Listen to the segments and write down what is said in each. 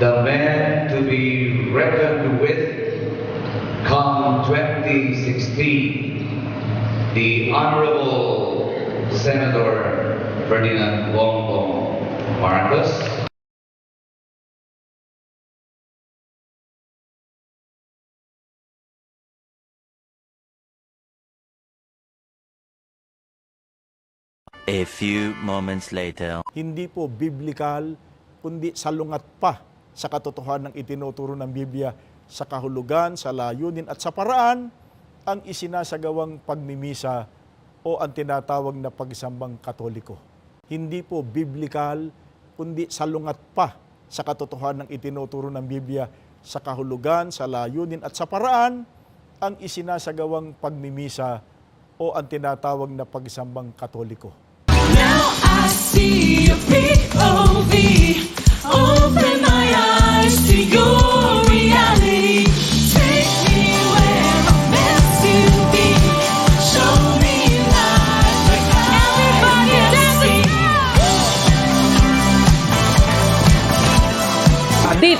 the man to be reckoned with come 2016, the Honorable Senator Ferdinand Bongbong Marcos, A few moments later. hindi po biblikal, kundi salungat pa sa katotohanan ng itinuturo ng Biblia sa kahulugan, sa layunin at sa paraan ang isinasagawang pagmimisa o ang tinatawag na pagsambang katoliko. Hindi po biblikal, kundi salungat pa sa katotohanan ng itinuturo ng Biblia sa kahulugan, sa layunin at sa paraan ang isinasagawang pagmimisa o ang tinatawag na pagsambang katoliko. Now I see your POV. Open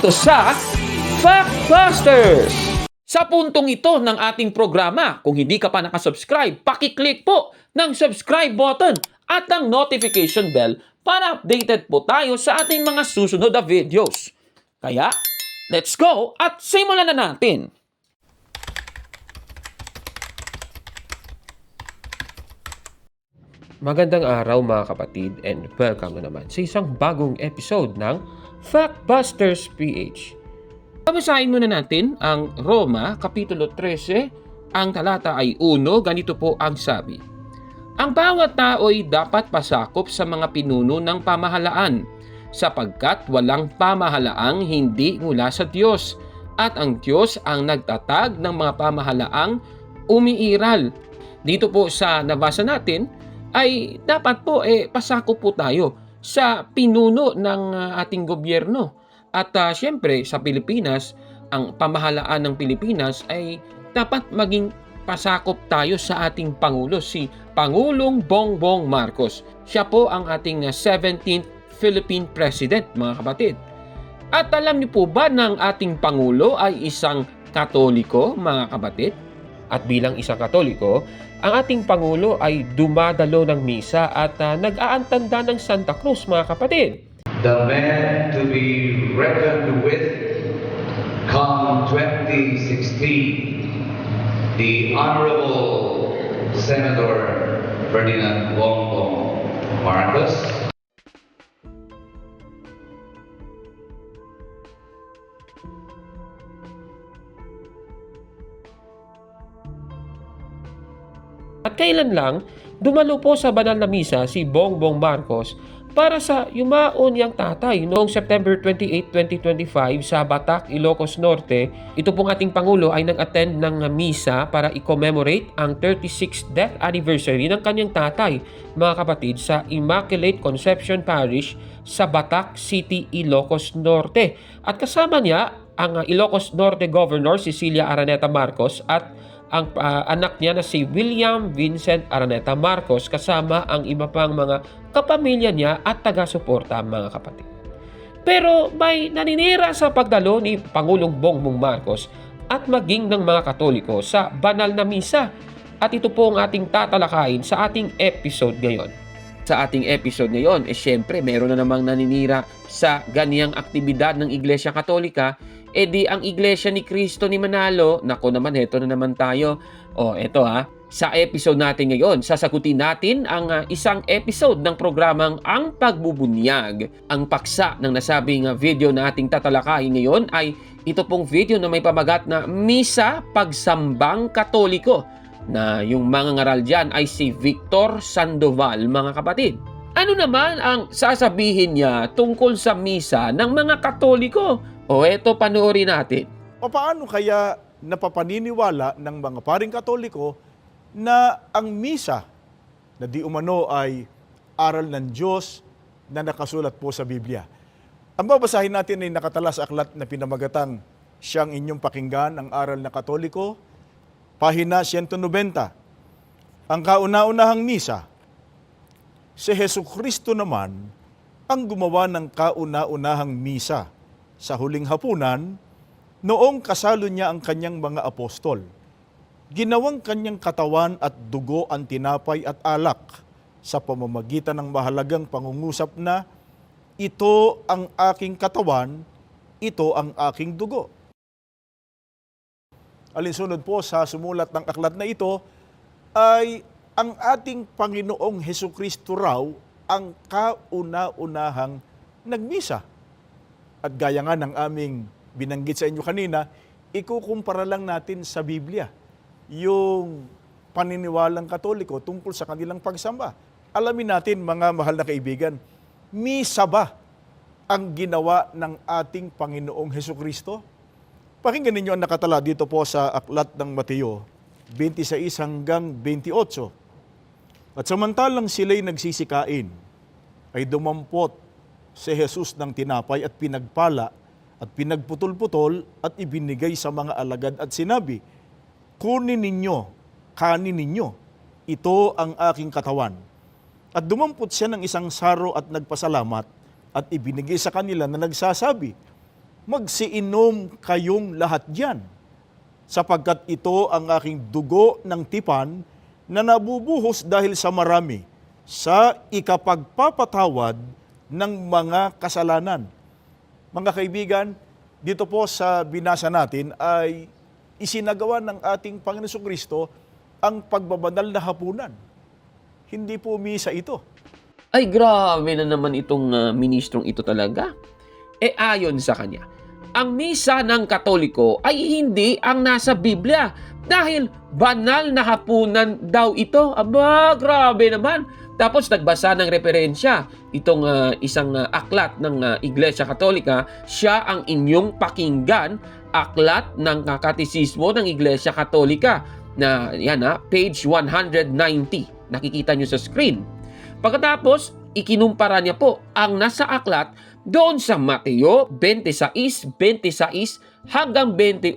dito sa Factbusters! Sa puntong ito ng ating programa, kung hindi ka pa nakasubscribe, pakiclick po ng subscribe button at ang notification bell para updated po tayo sa ating mga susunod na videos. Kaya, let's go at simulan na natin! Magandang araw mga kapatid and welcome na naman sa isang bagong episode ng Factbusters PH. Babasahin muna natin ang Roma, Kapitulo 13, ang talata ay 1, ganito po ang sabi. Ang bawat tao ay dapat pasakop sa mga pinuno ng pamahalaan, sapagkat walang pamahalaang hindi mula sa Diyos, at ang Diyos ang nagtatag ng mga pamahalaang umiiral. Dito po sa nabasa natin, ay dapat po eh, pasakop po tayo sa pinuno ng ah, ating gobyerno. At ah, syempre sa Pilipinas, ang pamahalaan ng Pilipinas ay dapat maging pasakop tayo sa ating Pangulo, si Pangulong Bongbong Marcos. Siya po ang ating ah, 17th Philippine President, mga kapatid. At alam niyo po ba ng ating Pangulo ay isang Katoliko, mga kapatid? At bilang isang Katoliko, ang ating Pangulo ay dumadalo ng misa at ah, nag-aantanda ng Santa Cruz, mga kapatid. the men to be reckoned with come 2016, the Honorable Senator Ferdinand Bongbong Marcos, At kailan lang, dumalo po sa banal na misa si Bongbong Marcos para sa yumaon niyang tatay noong September 28, 2025 sa Batac, Ilocos Norte. Ito pong ating Pangulo ay nag-attend ng misa para i-commemorate ang 36th death anniversary ng kanyang tatay, mga kapatid, sa Immaculate Conception Parish sa Batac City, Ilocos Norte. At kasama niya ang Ilocos Norte Governor Cecilia Araneta Marcos at ang ah, anak niya na si William Vincent Araneta Marcos kasama ang iba pang mga kapamilya niya at taga-suporta mga kapatid. Pero may naninira sa pagdalo ni Pangulong Bongbong Marcos at maging ng mga Katoliko sa banal na misa. At ito po ang ating tatalakayin sa ating episode ngayon. Sa ating episode ngayon, eh syempre meron na namang naninira sa ganiyang aktibidad ng Iglesia Katolika eh di ang Iglesia ni Cristo ni Manalo, nako naman, heto na naman tayo. O, eto ha, sa episode natin ngayon, sasagutin natin ang ah, isang episode ng programang Ang Pagbubunyag. Ang paksa ng nasabing ah, video na ating tatalakayin ngayon ay ito pong video na may pamagat na Misa Pagsambang Katoliko na yung mga ngaral dyan ay si Victor Sandoval, mga kapatid. Ano naman ang sasabihin niya tungkol sa misa ng mga Katoliko? O eto panoorin natin. Paano kaya napapaniniwala ng mga paring katoliko na ang misa na di umano ay aral ng Diyos na nakasulat po sa Biblia? Ang babasahin natin ay nakatala sa aklat na pinamagatang siyang inyong pakinggan ang aral na katoliko, pahina 190. Ang kauna-unahang misa, si Heso Kristo naman ang gumawa ng kauna-unahang misa sa huling hapunan, noong kasalo niya ang kanyang mga apostol. Ginawang kanyang katawan at dugo ang tinapay at alak sa pamamagitan ng mahalagang pangungusap na ito ang aking katawan, ito ang aking dugo. Alinsunod po sa sumulat ng aklat na ito ay ang ating Panginoong Heso Kristo raw ang kauna-unahang nagmisa. At gaya nga ng aming binanggit sa inyo kanina, ikukumpara lang natin sa Biblia yung paniniwalang katoliko tungkol sa kanilang pagsamba. Alamin natin mga mahal na kaibigan, misa ba ang ginawa ng ating Panginoong Heso Kristo? Pakinggan ninyo ang nakatala dito po sa aklat ng Mateo 26 hanggang 28. At samantalang sila'y nagsisikain, ay dumampot si Jesus ng tinapay at pinagpala at pinagputol-putol at ibinigay sa mga alagad at sinabi, Kunin ninyo, kanin ninyo, ito ang aking katawan. At dumampot siya ng isang saro at nagpasalamat at ibinigay sa kanila na nagsasabi, Magsiinom kayong lahat diyan, sapagkat ito ang aking dugo ng tipan na nabubuhos dahil sa marami sa ikapagpapatawad ng mga kasalanan. Mga kaibigan, dito po sa binasa natin ay isinagawa ng ating Panginoon Kristo ang pagbabanal na hapunan. Hindi po misa ito. Ay grabe na naman itong ah, ministrong ito talaga. E ayon sa kanya, ang misa ng Katoliko ay hindi ang nasa Biblia dahil banal na hapunan daw ito. Aba, grabe naman. Tapos nagbasa ng referensya itong ah, isang ah, aklat ng ah, Iglesia Katolika, siya ang inyong pakinggan, aklat ng katisismo ng Iglesia Katolika na yan ha, page 190. Nakikita nyo sa screen. Pagkatapos, ikinumpara niya po ang nasa aklat doon sa Mateo 26, 26 hanggang 28.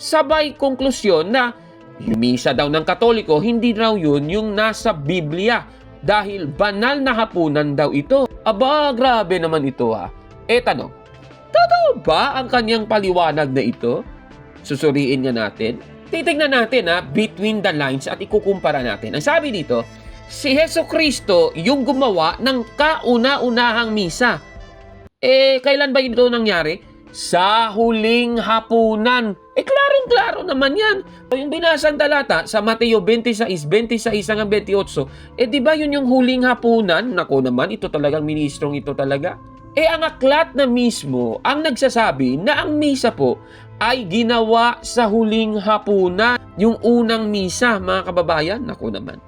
Sabay konklusyon na yung misa daw ng Katoliko, hindi raw yun yung nasa Biblia dahil banal na hapunan daw ito. Aba, grabe naman ito ha. E tanong, totoo ba ang kanyang paliwanag na ito? Susuriin nga natin. Titignan natin ha, between the lines at ikukumpara natin. Ang sabi dito, si Heso Kristo yung gumawa ng kauna-unahang misa. Eh, kailan ba ito nangyari? Sa huling hapunan. Eh, klarong-klaro naman yan. Yung binasang talata sa Mateo 26, 26 hanggang 28, eh di ba yun yung huling hapunan? Nako naman, ito talagang ministrong ito talaga. Eh, ang aklat na mismo ang nagsasabi na ang misa po ay ginawa sa huling hapunan. Yung unang misa, mga kababayan, nako naman.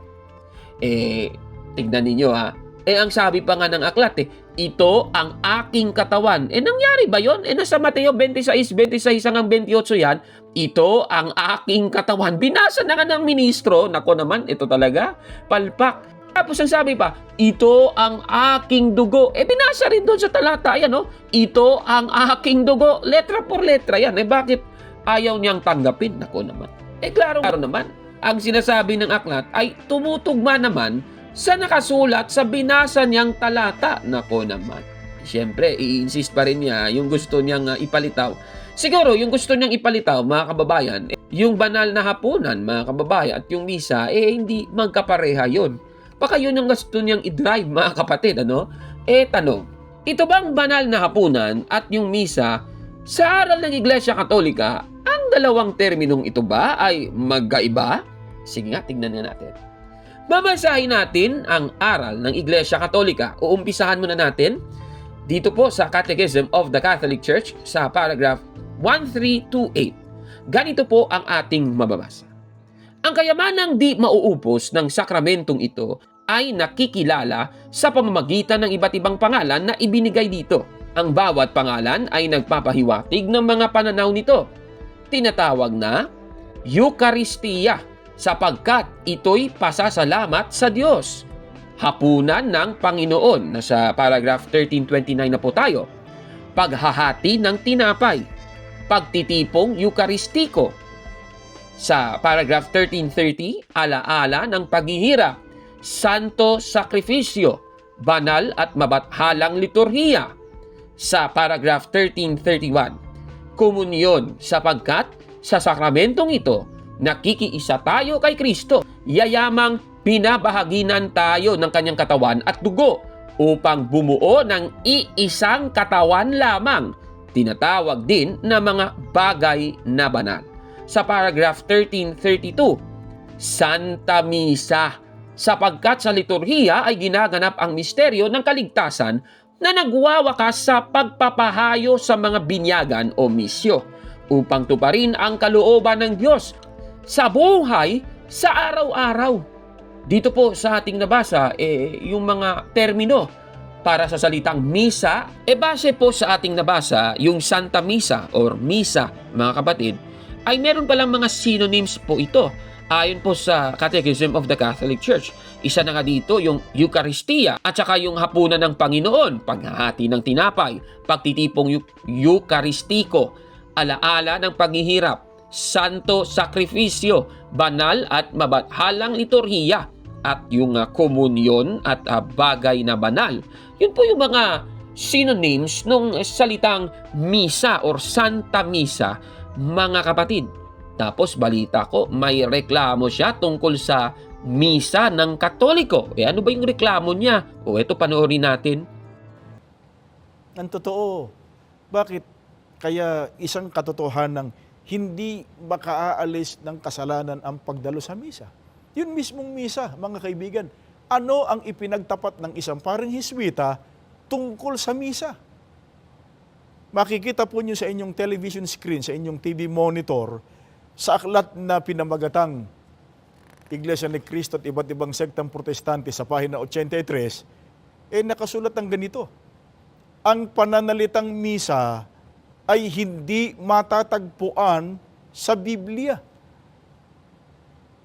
Eh, tignan ninyo ha. Eh, ang sabi pa nga ng aklat eh, ito ang aking katawan. Eh, nangyari ba yon? Eh, nasa Mateo 26, 26 hanggang 28 yan, ito ang aking katawan. Binasa na nga ng ministro, nako naman, ito talaga, palpak. Tapos ang sabi pa, ito ang aking dugo. Eh, binasa rin doon sa talata, yan, no? Ito ang aking dugo. Letra por letra yan. Eh, bakit ayaw niyang tanggapin? Nako naman. Eh, klaro, klaro naman. Ang sinasabi ng aklat ay tumutugma naman sa nakasulat sa binasa niyang talata. Nako naman. Siyempre, i-insist pa rin niya yung gusto niyang uh, ipalitaw. Siguro, yung gusto niyang ipalitaw, mga kababayan, yung banal na hapunan, mga kababayan, at yung misa, eh, hindi magkapareha yon. Baka yun ang gusto niyang i-drive, mga kapatid, ano? Eh, tanong, ito bang banal na hapunan at yung misa, sa aral ng Iglesia Katolika, ang dalawang terminong ito ba ay magkaiba? Sige nga, tignan nga natin. Babasahin natin ang aral ng Iglesia Katolika. Uumpisahan muna natin dito po sa Catechism of the Catholic Church sa paragraph 1328. Ganito po ang ating mababasa. Ang kayamanang di mauupos ng sakramentong ito ay nakikilala sa pamamagitan ng iba't ibang pangalan na ibinigay dito. Ang bawat pangalan ay nagpapahiwatig ng mga pananaw nito. Tinatawag na Eucharistia sapagkat ito'y pasasalamat sa Diyos. Hapunan ng Panginoon, nasa paragraph 1329 na po tayo. Paghahati ng tinapay, pagtitipong Eucharistiko. Sa paragraph 1330, alaala ng paghihirap, santo sakripisyo, banal at mabathalang liturhiya. sa paragraph 1331. Komunyon sapagkat sa sakramentong ito, nakikiisa tayo kay Kristo. Yayamang binabahaginan tayo ng kanyang katawan at dugo upang bumuo ng iisang katawan lamang. Tinatawag din na mga bagay na banal. Sa paragraph 1332, Santa Misa sapagkat sa liturhiya ay ginaganap ang misteryo ng kaligtasan na nagwawakas sa pagpapahayo sa mga binyagan o misyo upang tuparin ang kalooban ng Diyos sa buhay sa araw-araw. Dito po sa ating nabasa, eh, yung mga termino para sa salitang misa, e base po sa ating nabasa, yung Santa Misa or Misa, mga kapatid, ay meron palang mga synonyms po ito ayon po sa Catechism of the Catholic Church. Isa na nga dito yung Eucharistia at saka yung hapunan ng Panginoon, paghahati ng tinapay, pagtitipong eu- Eucharistiko, alaala ng paghihirap, santo sakripisyo, banal at mabathalang liturhiya, at yung uh, komunyon at uh, bagay na banal. Yun po yung mga synonyms ng salitang misa or Santa Misa, mga kapatid. Tapos balita ko, may reklamo siya tungkol sa misa ng Katoliko. Eh ano ba yung reklamo niya? O eto panoorin natin. Ang totoo, bakit kaya isang katotohanan ng hindi makaalis ng kasalanan ang pagdalo sa misa? Yun mismong misa, mga kaibigan. Ano ang ipinagtapat ng isang parang hiswita tungkol sa misa? Makikita po niyo sa inyong television screen, sa inyong TV monitor, sa aklat na pinamagatang Iglesia ni Cristo at iba't ibang sektang protestante sa pahina 83, eh nakasulat ng ganito. Ang pananalitang misa ay hindi matatagpuan sa Biblia.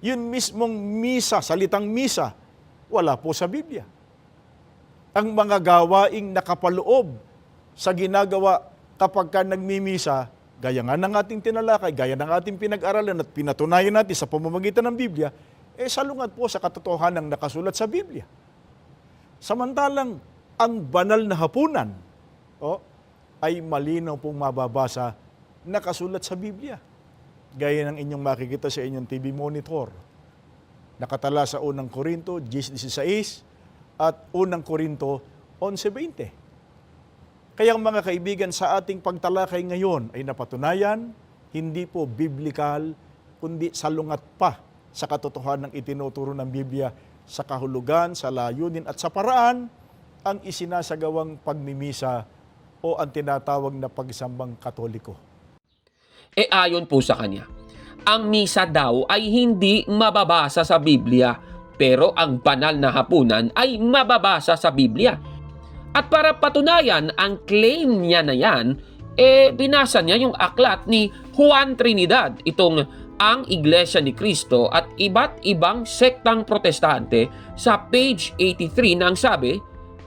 Yun mismong misa, salitang misa, wala po sa Biblia. Ang mga gawaing nakapaloob sa ginagawa kapag ka nagmimisa, gaya nga ng ating tinalakay, gaya ng ating pinag-aralan at pinatunayan natin sa pamamagitan ng Biblia, eh salungat po sa katotohanan ng nakasulat sa Biblia. Samantalang ang banal na hapunan oh, ay malinaw pong mababasa nakasulat sa Biblia. Gaya ng inyong makikita sa inyong TV monitor. Nakatala sa unang Korinto 10.16 at unang Korinto 11.20. Kaya mga kaibigan, sa ating pagtalakay ngayon ay napatunayan, hindi po biblical, kundi salungat pa sa katotohanan ng itinuturo ng Biblia sa kahulugan, sa layunin at sa paraan ang isinasagawang pagmimisa o ang tinatawag na pagsambang katoliko. E ayon po sa kanya, ang misa daw ay hindi mababasa sa Biblia, pero ang banal na hapunan ay mababasa sa Biblia. At para patunayan ang claim niya na yan, eh binasa niya yung aklat ni Juan Trinidad, itong ang Iglesia ni Cristo at iba't ibang sektang protestante sa page 83 na ang sabi,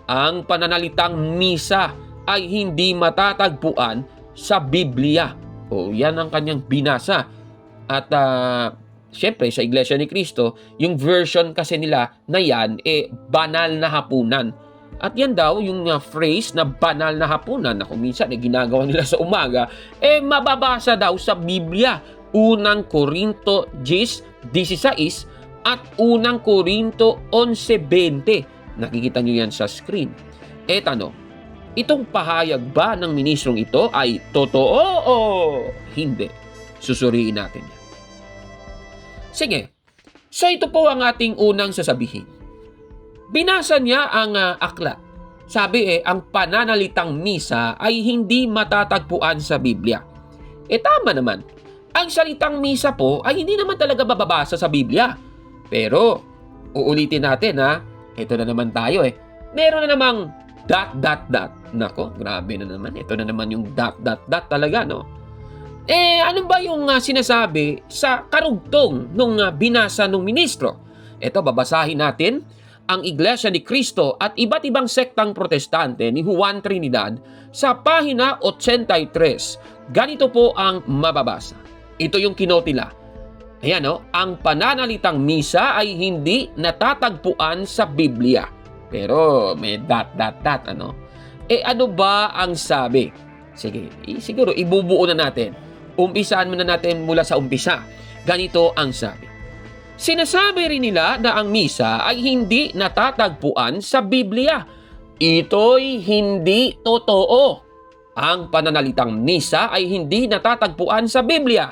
ang pananalitang misa ay hindi matatagpuan sa Biblia. O yan ang kanyang binasa. At uh, syempre sa Iglesia ni Cristo, yung version kasi nila na yan, eh banal na hapunan. At yan daw, yung uh, phrase na banal na hapunan na kung minsan eh, ginagawa nila sa umaga, eh mababasa daw sa Biblia Unang Korinto 10.16 at Unang Korinto 11.20. Nakikita nyo yan sa screen. E tanong, itong pahayag ba ng ministrong ito ay totoo o hindi? Susuriin natin yan. Sige, so ito po ang ating unang sasabihin. Binasa niya ang uh, aklat. Sabi eh, ang pananalitang misa ay hindi matatagpuan sa Biblia. E tama naman, ang salitang misa po ay hindi naman talaga bababasa sa Biblia. Pero, uulitin natin ha, ito na naman tayo eh. Meron na namang dot dot dot. Nako, grabe na naman. Ito na naman yung dot dot dot talaga, no? Eh, ano ba yung uh, sinasabi sa karugtong nung uh, binasa ng ministro? Ito, babasahin natin ang Iglesia ni Cristo at iba't ibang sektang protestante ni Juan Trinidad sa pahina 83. Ganito po ang mababasa. Ito yung kinotila. Ayan no, ang pananalitang misa ay hindi natatagpuan sa Biblia. Pero may dot dot dot ano. Eh ano ba ang sabi? Sige, siguro ibubuo na natin. Umpisaan muna natin mula sa umpisa. Ganito ang sabi. Sinasabi rin nila na ang misa ay hindi natatagpuan sa Biblia. Ito'y hindi totoo. Ang pananalitang misa ay hindi natatagpuan sa Biblia.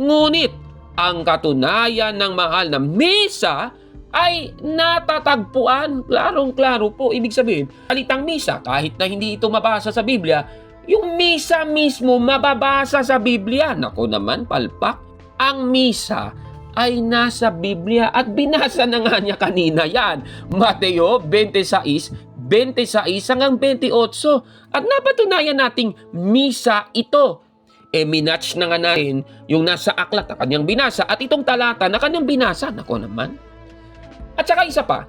Ngunit, ang katunayan ng mahal na misa ay natatagpuan. Klarong-klaro po, ibig sabihin, alitang misa, kahit na hindi ito mabasa sa Biblia, yung misa mismo mababasa sa Biblia. Nako naman, palpak. Ang misa ay nasa Biblia at binasa na nga niya kanina yan. Mateo 26, 26 hanggang 28. At napatunayan nating misa ito. E minatch na nga natin yung nasa aklat na kanyang binasa at itong talata na kanyang binasa. Nako naman. At saka isa pa,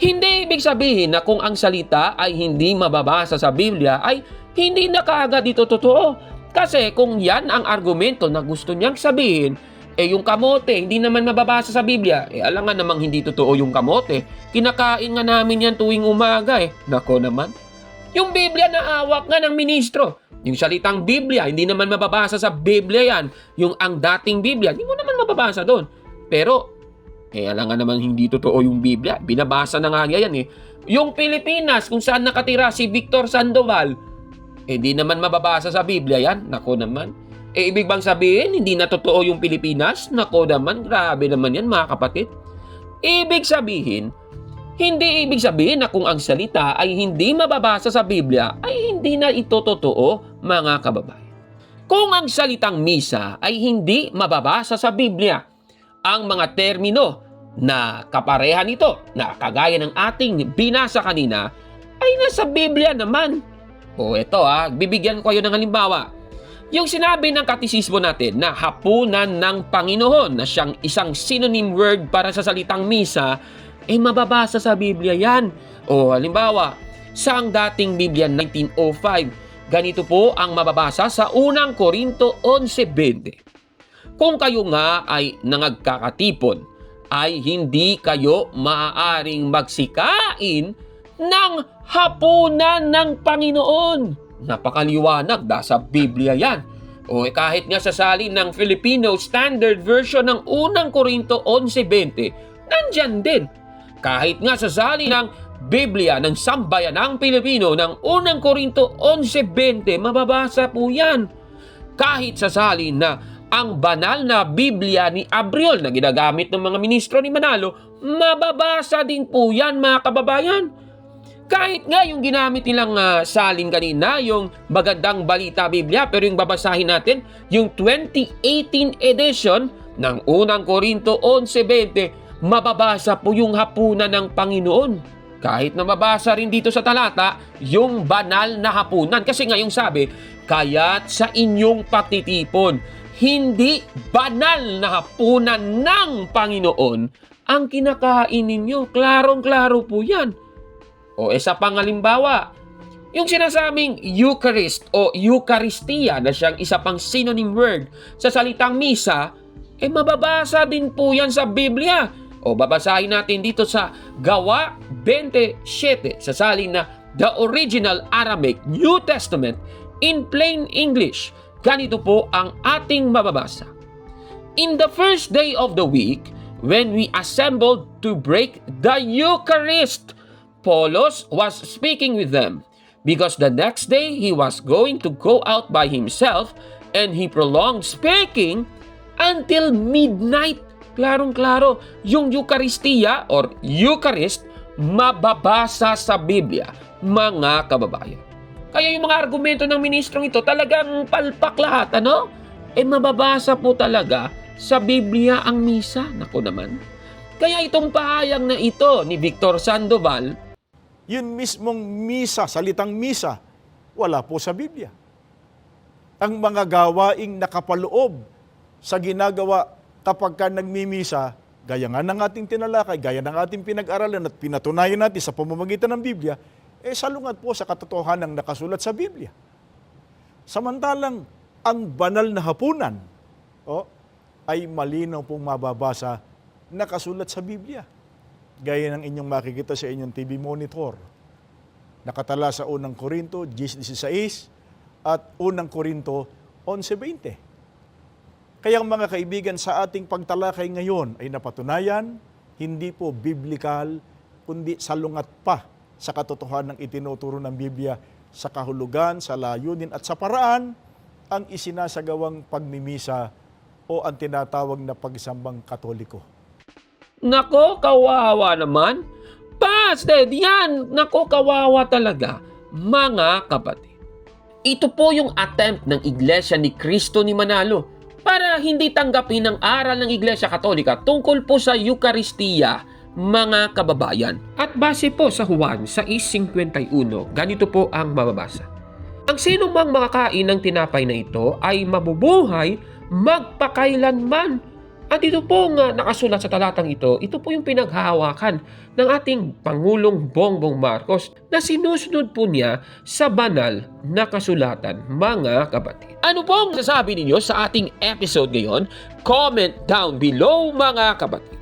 hindi ibig sabihin na kung ang salita ay hindi mababasa sa Biblia ay hindi na kaagad ito totoo. Kasi kung yan ang argumento na gusto niyang sabihin, eh yung kamote, hindi naman mababasa sa Biblia. Eh alam nga namang hindi totoo yung kamote. Kinakain nga namin yan tuwing umaga eh. Nako naman. Yung Biblia na awak nga ng ministro. Yung salitang Biblia, hindi naman mababasa sa Biblia yan. Yung ang dating Biblia, hindi mo naman mababasa doon. Pero, eh alam nga naman hindi totoo yung Biblia. Binabasa na nga yan eh. Yung Pilipinas, kung saan nakatira si Victor Sandoval, eh di naman mababasa sa Biblia yan. Nako naman. Eh ibig bang sabihin, hindi na totoo yung Pilipinas? Nako naman, grabe naman yan mga kapatid. Ibig sabihin, hindi ibig sabihin na kung ang salita ay hindi mababasa sa Biblia, ay hindi na ito totoo, mga kababayan. Kung ang salitang misa ay hindi mababasa sa Biblia, ang mga termino na kapareha nito, na kagaya ng ating binasa kanina, ay nasa Biblia naman. O ito ah, bibigyan ko kayo ng halimbawa. Yung sinabi ng katisismo natin na hapunan ng Panginoon na siyang isang synonym word para sa salitang misa, eh mababasa sa Biblia yan. O halimbawa, sa ang dating Biblia 1905, ganito po ang mababasa sa unang Korinto 11.20. Kung kayo nga ay nangagkakatipon, ay hindi kayo maaaring magsikain ng hapunan ng Panginoon. Napakaliwanag, nasa Biblia yan. O eh, kahit nga sa salin ng Filipino Standard Version ng unang Korinto 11.20, nandyan din. Kahit nga sa salin ng Biblia ng Sambayanang Pilipino ng unang Korinto 11.20, mababasa po yan. Kahit sa salin na ang banal na Biblia ni Abriol na ginagamit ng mga ministro ni Manalo, mababasa din po yan mga kababayan. Kahit nga yung ginamit nilang ah, salin kanina, yung magandang balita Biblia, pero yung babasahin natin, yung 2018 edition ng unang Korinto 11.20, mababasa po yung hapunan ng Panginoon. Kahit na mabasa rin dito sa talata, yung banal na hapunan. Kasi nga yung sabi, kaya't sa inyong pagtitipon, hindi banal na hapunan ng Panginoon ang kinakain ninyo. Klarong-klaro po yan. O isa pang halimbawa, yung sinasabing Eucharist o Eucharistia na siyang isa pang synonym word sa salitang misa, eh mababasa din po yan sa Biblia. O babasahin natin dito sa Gawa 27 sa salin na The Original Aramaic New Testament in plain English. Ganito po ang ating mababasa. In the first day of the week, when we assembled to break the Eucharist, Paulos was speaking with them, because the next day he was going to go out by himself, and he prolonged speaking until midnight. Klarong-klaro, yung Eucharistia or Eucharist, mababasa sa Biblia, mga kababayan. Kaya yung mga argumento ng ministrong ito talagang palpak lahat, ano? Eh mababasa po talaga sa Biblia ang misa. Nako naman. Kaya itong pahayag na ito ni Victor Sandoval, Yun mismong misa, salitang misa, wala po sa Biblia. Ang mga gawaing nakapaloob sa ginagawa kapag ka nagmimisa, gaya nga ng ating tinalakay, gaya ng ating pinag-aralan at pinatunayan natin sa pamamagitan ng Biblia, eh salungat po sa katotohanan ng nakasulat sa Biblia. Samantalang ang banal na hapunan oh, ay malinaw pong mababasa nakasulat sa Biblia. Gaya ng inyong makikita sa inyong TV monitor. Nakatala sa unang Korinto 10.16 at unang Korinto 11.20. Kaya mga kaibigan, sa ating pagtalakay ngayon ay napatunayan, hindi po biblical, kundi salungat pa sa katotohanan ng itinuturo ng Biblia sa kahulugan, sa layunin at sa paraan ang isinasagawang pagmimisa o ang tinatawag na pagsambang katoliko. Nako, kawawa naman. Busted! Yan! Nako, kawawa talaga. Mga kapatid. Ito po yung attempt ng Iglesia ni Cristo ni Manalo para hindi tanggapin ang aral ng Iglesia Katolika tungkol po sa Eukaristiya, mga kababayan. At base po sa Juan 6.51, ganito po ang mababasa. Ang sino mang makakain ng tinapay na ito ay mabubuhay magpakailanman. At ito po nga nakasulat sa talatang ito, ito po yung pinaghahawakan ng ating Pangulong Bongbong Marcos na sinusunod po niya sa banal na kasulatan, mga kapatid. Ano po ang sasabi ninyo sa ating episode ngayon? Comment down below, mga kapatid.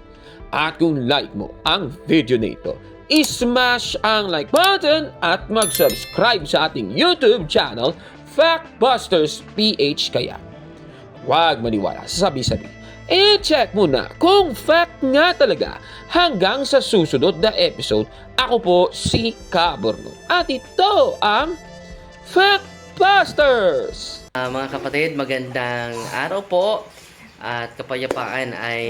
At kung like mo ang video na ito, ismash ang like button at mag-subscribe sa ating YouTube channel, Factbusters PH kaya. Huwag maniwala sa sabi-sabi. I-check mo na kung fact nga talaga hanggang sa susunod na episode. Ako po si Kaborno. At ito ang Factbusters! Ah, mga kapatid, magandang araw po at kapayapaan ay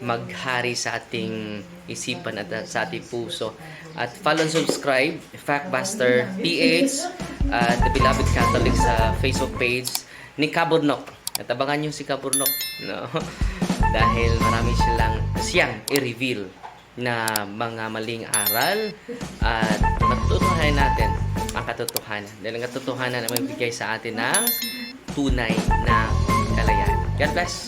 maghari sa ating isipan at sa ating puso. At follow and subscribe, Factbuster PH at The Beloved Catholic sa Facebook page ni Kaburnok. At abangan nyo si Kaburnok. No? Dahil marami silang siyang i-reveal na mga maling aral at matutunan natin ang katotohanan. Dahil ang katotohanan na magbigay sa atin ng tunay na kalayaan. God bless.